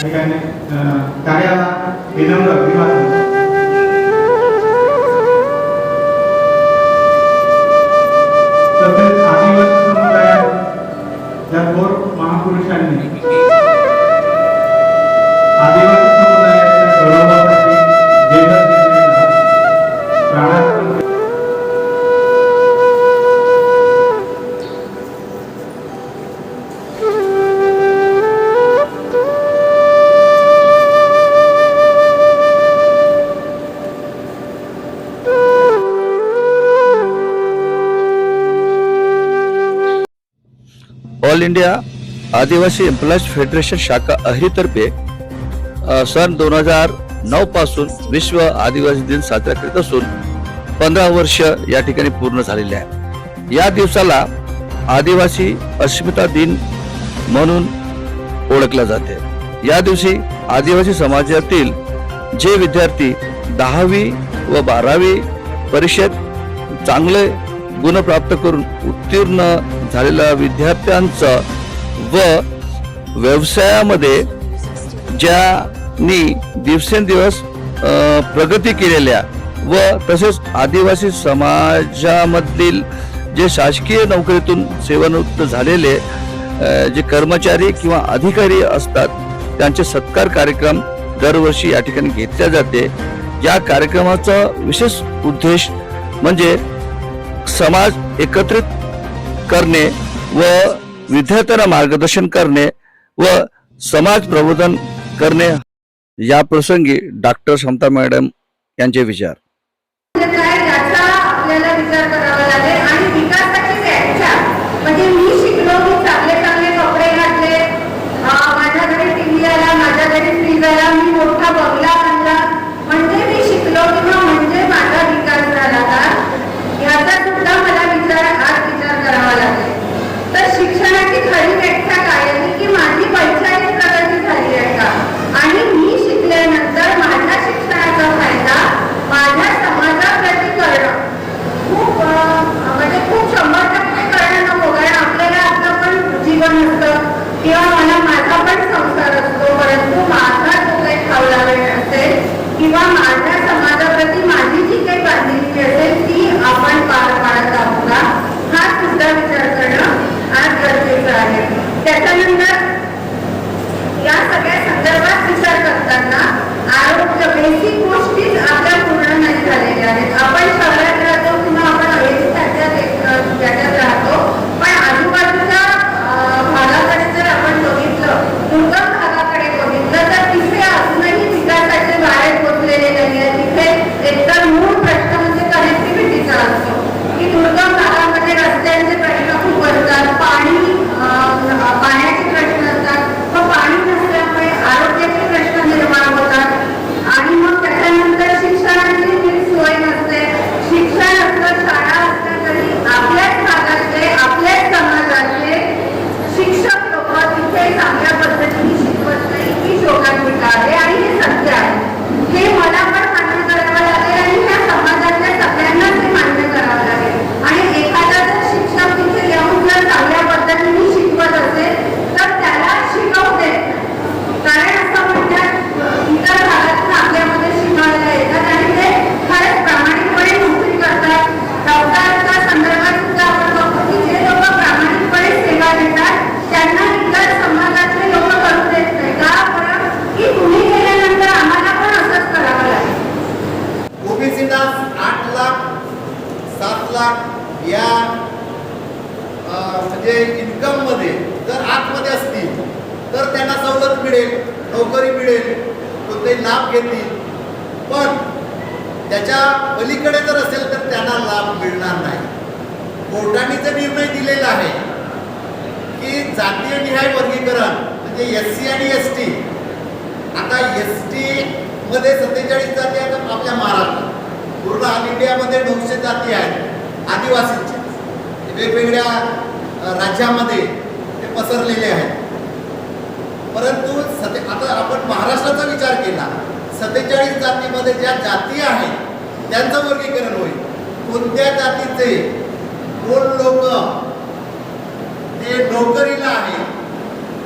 ठिकाणी कार्याला विनम्र अभिवादन तसेच आदिवासी समुदायात या थोर महापुरुषांनी all India Adivasi employees federation शाखा अहिरीतर्फे सन दोन हजार नऊ पासून विश्व आदिवासी दिन साजरा करीत असून पंधरा वर्ष या ठिकाणी पूर्ण झालेले आहे. या दिवसाला आदिवासी अस्मिता दिन म्हणून ओळखला जाते. या दिवशी आदिवासी समाजातील जे विद्यार्थी दहावी व बारावी परीक्षेत चांगले गुण प्राप्त करून उत्तीर्ण झालेल्या विद्यार्थ्यांचं व व्यवसायामध्ये ज्यांनी दिवसेंदिवस प्रगती केलेल्या व तसेच आदिवासी समाजामधील जे शासकीय नोकरीतून सेवानिवृत्त झालेले जे कर्मचारी किंवा अधिकारी असतात त्यांचे सत्कार कार्यक्रम दरवर्षी या ठिकाणी घेतल्या जाते. या कार्यक्रमाचा विशेष उद्देश म्हणजे समाज एकत्रित करणे व विद्यार्थ्यांना मार्गदर्शन करणे व समाज प्रबोधन करणे या प्रसंगी डॉक्टर समता मॅडम यांचे विचार. म्हणजे काय आपल्याला विचार करावा लागेल. विचार करताना आरोग्य बेसिक गोष्टीच आपल्या पूर्ण नाही झालेल्या आहेत. आपण त्याच्या पलीकडे जर असेल तर त्यांना लाभ मिळणार नाही. कोर्टाने जर निर्णय दिलेला आहे की जातीय निहाय वर्गीकरण म्हणजे एस सी आणि एस टी आता एस टी मध्ये सत्तेचाळीस जाती आहेत आपल्या महाराष्ट्रात. पूर्ण ऑल इंडियामध्ये नऊशे जाती आहेत आदिवासींचे. वेगवेगळ्या राज्यामध्ये ते पसरलेले आहेत. परंतु सते आता आपण महाराष्ट्राचा विचार केला. सत्तेचाळीस जातीमध्ये ज्या जाती आहेत त्यांचं वर्गीकरण होईल. कोणत्या जातीचे? कोण लोक? ते नोकरीला आहे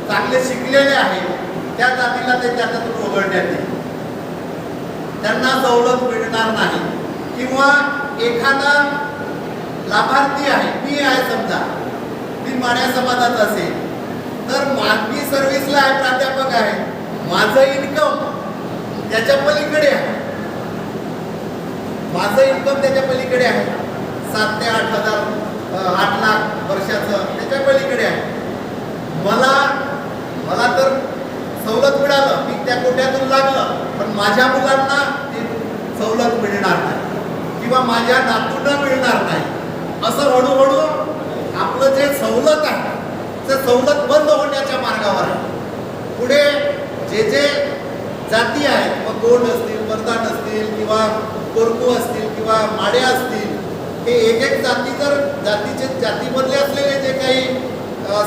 चांगले शिकलेले आहेत. त्या जातीला ते त्याच्यातून वगळण्यात येईल. त्यांना सवलत मिळणार नाही. किंवा एखादा लाभार्थी आहे मी आहे समजा. मी माण्या समाजात असेल. तर मा- मी सर्व्हिसला आहे प्राध्यापक आहे. माझं इन्कम त्याच्या पलीकडे आहे. माझं इन्कम त्याच्या पलीकडे आहे. सात ते आठ हजार आठ लाख वर्षाचं त्याच्या पलीकडे आहे. मला मला तर सवलत मिळालं मी त्या कोट्यातून लागलं पण माझ्या मुलांना ती सवलत मिळणार नाही. किंवा माझ्या नातूंना मिळणार नाही. असं हळूहळू आपलं जे सवलत आहे ते सवलत बंद होण्याच्या मार्गावर आहे. पुढे जे जे जाती आहेत मग गोंड असतील वर्धान असतील किंवा कोरकू असतील किंवा माडे असतील हे एक एक जाती जर जातीचे जातीमधले असलेले जे काही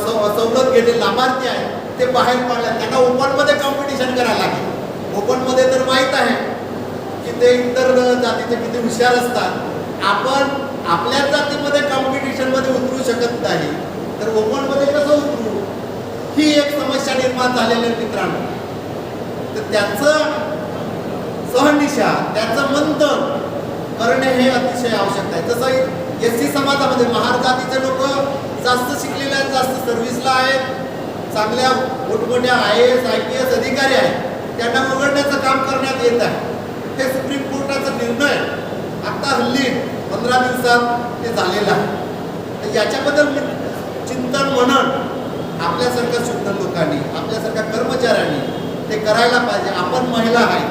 सवलत घेणे लाभार्थी आहेत ते बाहेर पडल्या त्यांना ओपनमध्ये कॉम्पिटिशन करायला लागेल. ओपनमध्ये तर माहीत आहे की ते इतर जातीचे किती हुशार असतात. आपण आपल्याच जातीमध्ये कॉम्पिटिशनमध्ये उतरू शकत नाही. तर ओपनमध्ये कसं उतरू? ही एक समस्या निर्माण झालेली आहे मित्रांनो. तर त्याचं सहनिशा त्याचं मन करणे हे अतिशय आवश्यक आहे. तसंही एस सी समाजामध्ये महार जातीचे लोक जास्त शिकलेले आहेत जास्त सर्व्हिसला आहेत चांगल्या मोठमोठ्या I S I P S अधिकारी आहेत त्यांना उघडण्याचं काम करण्यात येत आहे. हे सुप्रीम कोर्टाचा निर्णय आता हल्ली पंधरा दिवसात ते झालेलं आहे. तर याच्याबद्दल चिंतन म्हणून आपल्यासारख्या शुद्ध लोकांनी आपल्यासारख्या कर्मचाऱ्यांनी ते करायला पाहिजे. आपण महिला आहे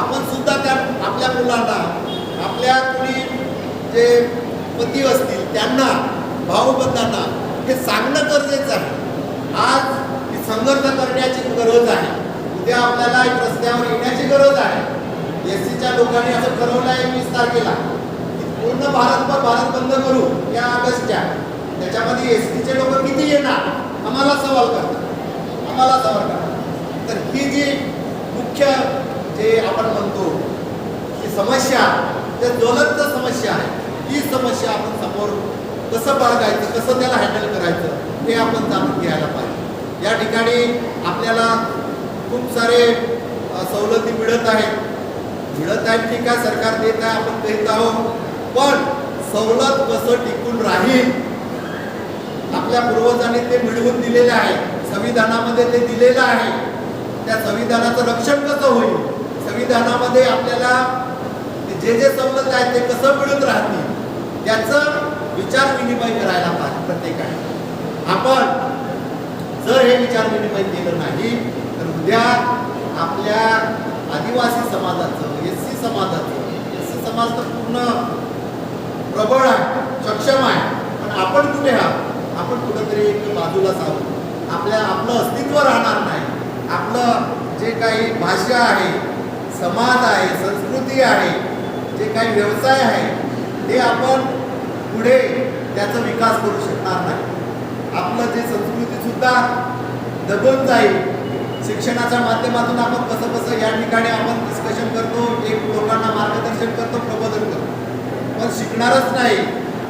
आपण सुद्धा त्या आपल्या मुलांना आपल्या कोणी जे पती असतील त्यांना भाऊबंधांना हे सांगणं गरजेचं आहे. आज ही संघर्ष करण्याची गरज आहे. उद्या आपल्याला रस्त्यावर येण्याची गरज आहे. एस सीच्या लोकांनी असं ठरवलं आहे वीस तारखेला की पूर्ण भारतभर भारत बंद करू या ऑगस्टच्या. त्याच्यामध्ये एस टीचे लोक किती येणार? आम्हाला सवाल करतात. आम्हाला सवाल करतात. तर ही जी मुख्य जे आपण म्हणतो ही समस्या त्या ज्वलंत समस्या आहे. ही समस्या आपण समोर कसं बाळगायचं कसं त्याला हँडल करायचं हे आपण जाणून घ्यायला पाहिजे. या ठिकाणी आपल्याला खूप सारे सवलती मिळत आहेत. मिळत आहेत ठीक आहे सरकार देत आहे आपण देत आहोत. पण सवलत कसं टिकून राहील? आपल्या पूर्वजांनी ते मिळवून दिलेले आहे. संविधानामध्ये ते दिलेलं आहे. त्या संविधानाचं रक्षण कसं होईल? संविधानामध्ये आपल्याला जे जे संबंध आहे ते कसं मिळत राहतील त्याचा विचार विनिमय करायला पाहिजे प्रत्येकाने. आपण जर हे विचार विनिमय केलं नाही तर उद्या आपल्या आदिवासी समाजाचं एस सी समाजाचं एस सी समाज तर पूर्ण प्रबळ आहे सक्षम आहे पण आपण कुठे आहात? आपण कुठेतरी एक बाजूला आहोत आपल्या आपलं अस्तित्व राहणार नाही. आपलं जे काही भाषा आहे समाज आहे संस्कृती आहे जे काही व्यवसाय आहे ते आपण पुढे त्याचा विकास करू शकणार नाही. आपलं जे संस्कृतीसुद्धा दबून जाईल शिक्षणाच्या माध्यमातून आपण कसं कसं या ठिकाणी आपण डिस्कशन करतो एक लोकांना मार्गदर्शन करतो प्रबोधन करतो. पण शिकणारच नाही.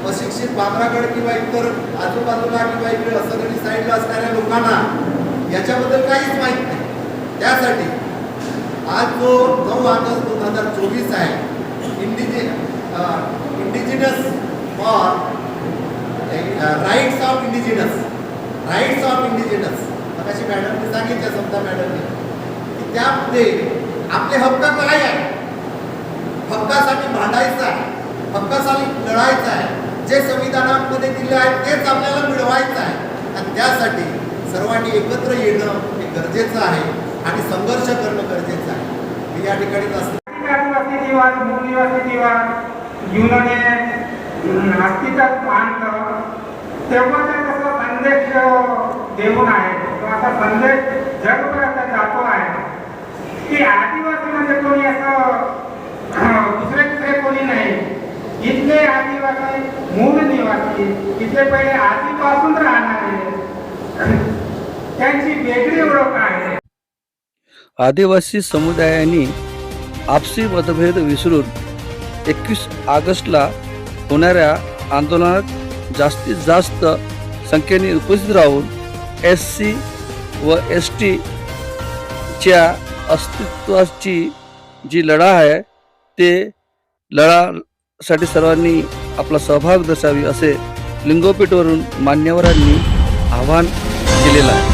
अशिक्षित बांगराकडे किंवा इतर आजूबाजूला किंवा इकडे असं साईडला असणाऱ्या लोकांना याच्याबद्दल काहीच माहीत नाही. त्यासाठी आज जो नऊ ऑगस्ट दोन हजार चोवीस आहे इंडिजि indigenous for rights of indigenous rights of indigenous अशी मॅडमने सांगितलं समजा मॅडमने की त्यामध्ये आपले हक्क काय आहे? हक्कासाठी भांडायचं आहे. हक्कासाठी लढायचं आहे. जे संविधानामध्ये दिले आहे तेच आपल्याला मिळवायचं आहे. आणि त्यासाठी सर्वांनी एकत्र येणं हे गरजेचं आहे आणि संघर्ष करणं गरजेचं आहे. मी या ठिकाणी असं आदिवासी दिवस मूळ निवासी दिवस अस्तित्वात आणलं तेव्हा ते कसं संदेश देऊन आहे. तो असा संदेश जगभरात जातो आहे. की आदिवासी म्हणजे कोणी असं दुसरे दुसरे कोणी नाही. इथले आदिवासी मूळ निवासी इथले पहिले आधीपासून राहणारे त्यांची वेगळी ओळख आहे. आदिवासी समुदायाने आपसी मतभेद विसरून एकवीस ऑगस्टला होणाऱ्या आंदोलनात जास्तीत जास्त संख्येने उपस्थित राहून एस सी व एस टीच्या अस्तित्वाची जी लढा आहे ते लढासाठी सर्वांनी आपला सहभाग दर्शावी असे लिंगोपीठवरून मान्यवरांनी आवाहन केलेलं आहे.